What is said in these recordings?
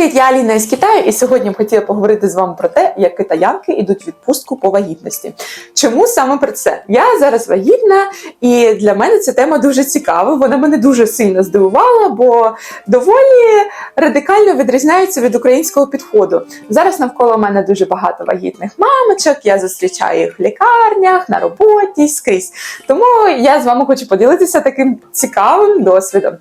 Привіт, я Аліна із Китаю, і сьогодні б хотіла поговорити з вами про те, як китаянки йдуть в відпустку по вагітності. Чому саме про це? Я зараз вагітна, і для мене ця тема дуже цікава. Вона мене дуже сильно здивувала, бо доволі радикально відрізняється від українського підходу. Зараз навколо мене дуже багато вагітних мамочок. Я зустрічаю їх в лікарнях, на роботі, скрізь. Тому я з вами хочу поділитися таким цікавим досвідом.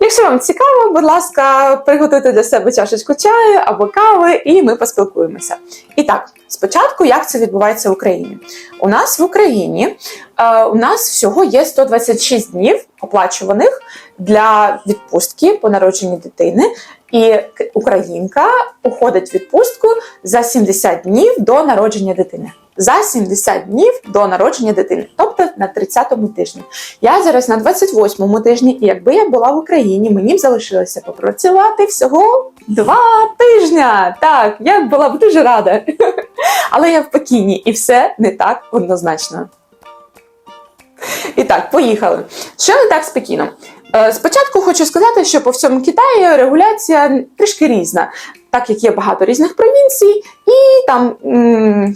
Якщо вам цікаво, будь ласка, приготуйте для себе чашечку чаю або кави, і ми поспілкуємося. І так, спочатку, як це відбувається в Україні? У нас в Україні е, у нас всього є 126 днів оплачуваних для відпустки по народженні дитини. І українка уходить в відпустку за 70 днів до народження дитини. За 70 днів до народження дитини, тобто на 30-му тижні. Я зараз на 28-му тижні, і якби я була в Україні, мені б залишилося попрацювати всього два тижня. Так, я була б дуже рада. Але я в Пекіні, і все не так однозначно. І так, поїхали. Що не так з Пекіном? Е, Спочатку хочу сказати, що по всьому Китаї регуляція трішки різна, так як є багато різних провінцій, і там,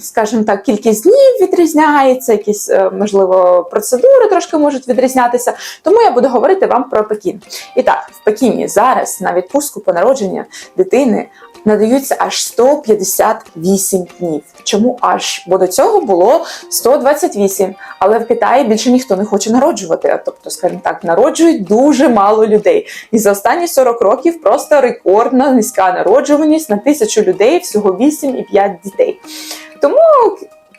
скажімо так, кількість днів відрізняється, якісь, е, можливо, процедури трошки можуть відрізнятися. Тому я буду говорити вам про Пекін. І так, в Пекіні зараз на відпустку по народженню дитини надаються аж 158 днів. Чому аж? Бо до цього було 128, але в Китаї більше ніхто не хоче народжувати. Тобто, скажімо так, народжують дуже мало людей. І за останні 40 років просто рекордна низька народжуваність на тисячу людей, всього 8,5 дітей. Тому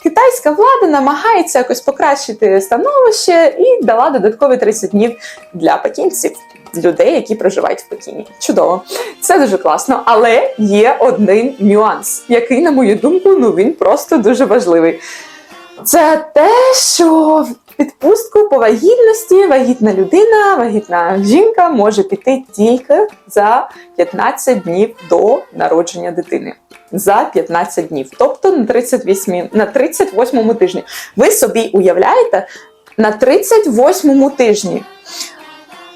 китайська влада намагається якось покращити становище і дала додаткові 30 днів для пекінців. Людей, які проживають в Пекіні. Чудово, це дуже класно, але є один нюанс, який, на мою думку, ну він просто дуже важливий. Це те, що відпустку по вагітності вагітна людина, вагітна жінка може піти тільки за 15 днів до народження дитини. За 15 днів, тобто на 38, на 38 тижні. Ви собі уявляєте, на 38 тижні.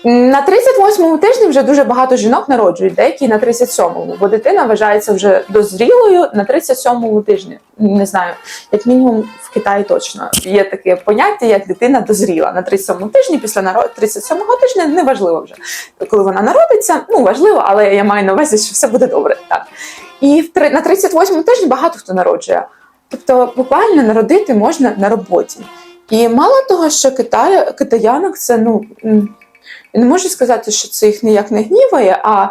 На 38-му тижні вже дуже багато жінок народжують, деякі на 37-му, бо дитина вважається вже дозрілою на 37-му тижні. Не знаю, як мінімум в Китаї точно є таке поняття, як дитина дозріла на 37-му тижні, після наро- 37-го тижня неважливо вже. Коли вона народиться, ну важливо, але я маю на увазі, що все буде добре. Так. І в на 38-му тижні багато хто народжує. Тобто, буквально народити можна на роботі. І мало того, що Китай, китаянок це ну. Я не можу сказати, що це їх ніяк не гніває, а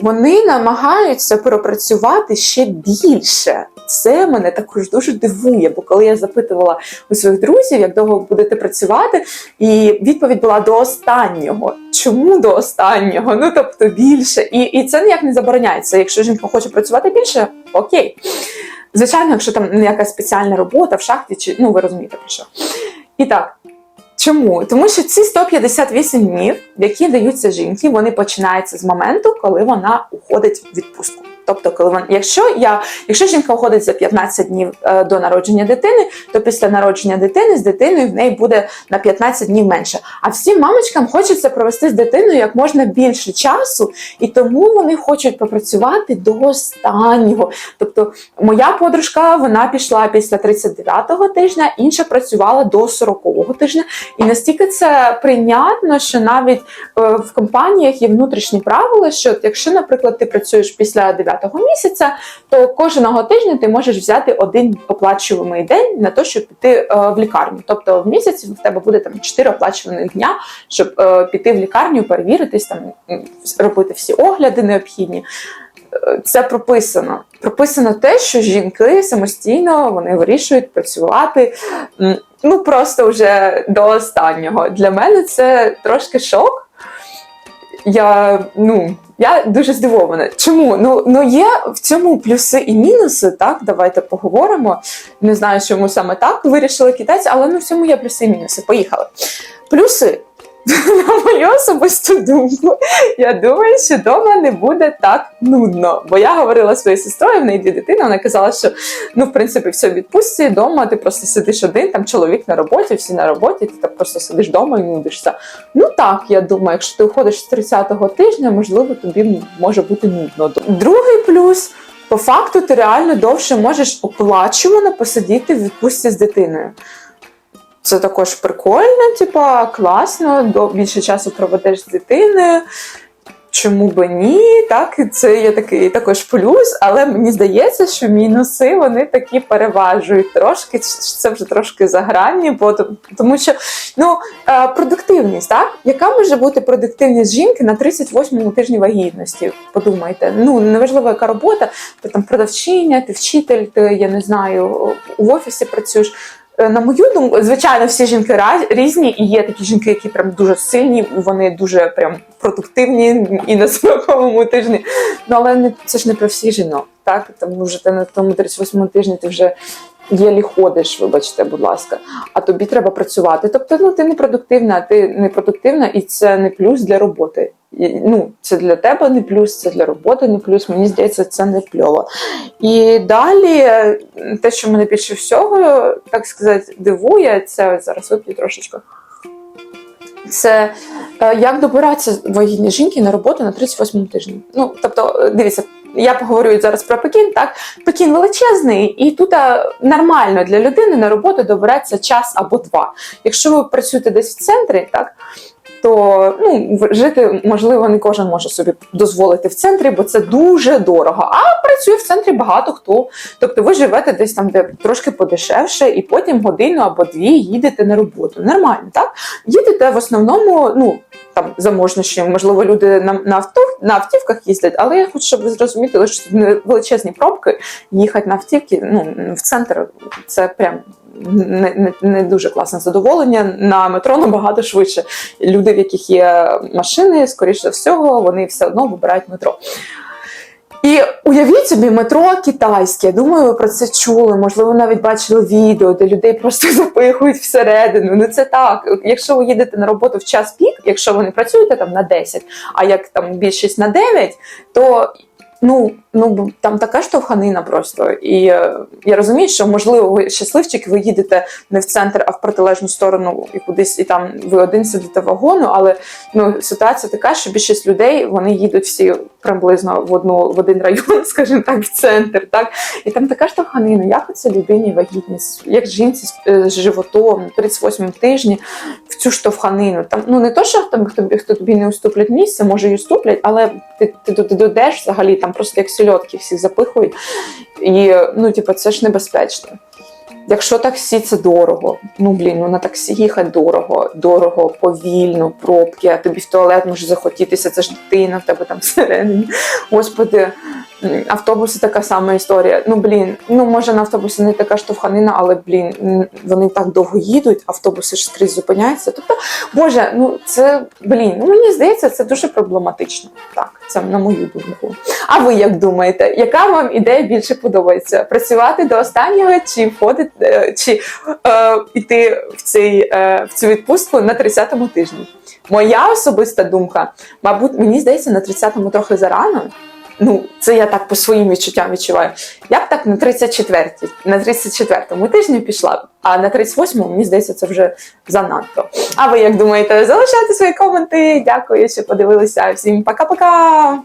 вони намагаються пропрацювати ще більше. Це мене також дуже дивує, бо коли я запитувала у своїх друзів, як довго будете працювати, і відповідь була до останнього. Чому до останнього? Ну тобто більше. І, і це ніяк не забороняється. Якщо жінка хоче працювати більше, окей. Звичайно, якщо там якась спеціальна робота в шахті, чи ну ви розумієте про що. І так, Чому? Тому що ці 158 днів, які даються жінці, вони починаються з моменту, коли вона уходить в відпустку. Тобто, коли вона, якщо я, якщо жінка уходить за 15 днів е, до народження дитини, то після народження дитини з дитиною в неї буде на 15 днів менше. А всім мамочкам хочеться провести з дитиною як можна більше часу, і тому вони хочуть попрацювати до останнього. Тобто, моя подружка вона пішла після 39-го тижня, інша працювала до 40-го тижня. І настільки це прийнятно, що навіть е, в компаніях є внутрішні правила, що якщо, наприклад, ти працюєш після 9-го місяця, то кожного тижня ти можеш взяти один оплачуваний день на те, щоб піти е, в лікарню. Тобто в місяці в тебе буде там 4 оплачуваних дня, щоб е, піти в лікарню, перевіритись, там робити всі огляди необхідні. Е, Це прописано. Прописано те, що жінки самостійно вони вирішують працювати. Ну просто вже до останнього. Для мене це трошки шок. Я ну я дуже здивована. Чому? Ну ну є в цьому плюси і мінуси. Так, давайте поговоримо. Не знаю, чому саме так вирішили китайці, але ну в цьому є плюси і мінуси. Поїхали. Плюси. На мою особисту думку, я думаю, що вдома не буде так нудно. Бо я говорила своєю сестрою, в неї дві дитини, вона казала, що ну, в принципі, все в відпустці, вдома ти просто сидиш один, там чоловік на роботі, всі на роботі, ти так просто сидиш вдома і нудишся. Ну так, я думаю, якщо ти уходиш з 30-го тижня, можливо, тобі може бути нудно. Другий плюс. По факту ти реально довше можеш оплачувано посидіти в відпустці з дитиною. Це також прикольно, типа класно, до більше часу проведеш з дитиною. Чому би ні? Так, це є такий також плюс, але мені здається, що мінуси вони такі переважують трошки. Це вже трошки за грані, бо то- тому що ну е, продуктивність, так яка може бути продуктивність жінки на 38-му тижні вагітності? Подумайте, ну неважливо, яка робота, ти там продавчиня, ти вчитель, ти я не знаю, в офісі працюєш. Е, На мою думку, звичайно, всі жінки різні, і є такі жінки, які прям дуже сильні, вони дуже прям продуктивні і на 40-му тижні. Ну але не це ж не про всі жінок, так? Тому вже ти на тому 38-му тижні ти вже єлі ходиш, вибачте, будь ласка, а тобі треба працювати. Тобто, ну ти не продуктивна, ти не продуктивна, і це не плюс для роботи. Ну, це для тебе не плюс, це для роботи не плюс. Мені здається, це не кльово. І далі е, те, що мене більше всього, так сказати, дивує, це зараз вип'ю трошечки. Це е, як добиратися вагітні жінки на роботу на 38 тижні. Ну, тобто, е, дивіться, я поговорю зараз про Пекін. Так, Пекін величезний, і тут е, нормально для людини на роботу добирається час або два. Якщо ви працюєте десь в центрі, так. То ну, жити можливо не кожен може собі дозволити в центрі, бо це дуже дорого. А працює в центрі багато хто. Тобто ви живете десь там, де трошки подешевше, і потім годину або дві їдете на роботу. Нормально, так? Їдете в основному, ну там заможніші, можливо, люди на, на, авто, на автівках їздять, але я хочу, щоб ви зрозуміли, що величезні пробки їхати на автівки, ну в центр це прям. Не, не, не дуже класне задоволення на метро набагато швидше. Люди, в яких є машини, скоріше всього, вони все одно вибирають метро. І уявіть собі метро китайське. Думаю, ви про це чули. Можливо, навіть бачили відео, де людей просто запихують всередину. Ну це так. Якщо ви їдете на роботу в час пік, якщо ви не працюєте там на 10, а як там більшість на 9, то ну, ну там така штовханина просто. І е, я розумію, що можливо ви щасливчик, ви їдете не в центр, а в протилежну сторону і кудись, і там ви один сидите вагону, але ну ситуація така, що більшість людей вони їдуть всі приблизно в одну в один район, скажімо так, в центр, так і там така штовханина. Як оце людині вагітність, як жінці з, е, животом на 38 тижні в цю штовханину. Там ну не то, що там хто, хто тобі не уступлять місце, може й уступлять, але ти, ти, ти, ти додеш взагалі там просто як сільотки всіх запихують. І ну, типу, це ж небезпечно. Якщо таксі це дорого, ну блін, ну на таксі їхати дорого, дорого, повільно, пробки, а тобі в туалет може захотітися, це ж дитина в тебе там всередині. Господи, автобуси така сама історія. Ну блін, ну може на автобусі не така штовханина, але блін, вони так довго їдуть, автобуси ж скрізь зупиняються. Тобто, Боже, ну це блін, ну мені здається, це дуже проблематично. Так, це на мою думку. А ви як думаєте, яка вам ідея більше подобається? Працювати до останнього чи входити, е, чи е, йти в, цей, е, в цю відпустку на 30-му тижні? Моя особиста думка, мабуть, мені здається, на 30-му трохи зарано. Ну, це я так по своїм відчуттям відчуваю. Я б так на 34-й, на 34-му тижні пішла, а на 38-му, мені здається, це вже занадто. А ви як думаєте? Залишайте свої коменти. Дякую, що подивилися. Всім пока-пока!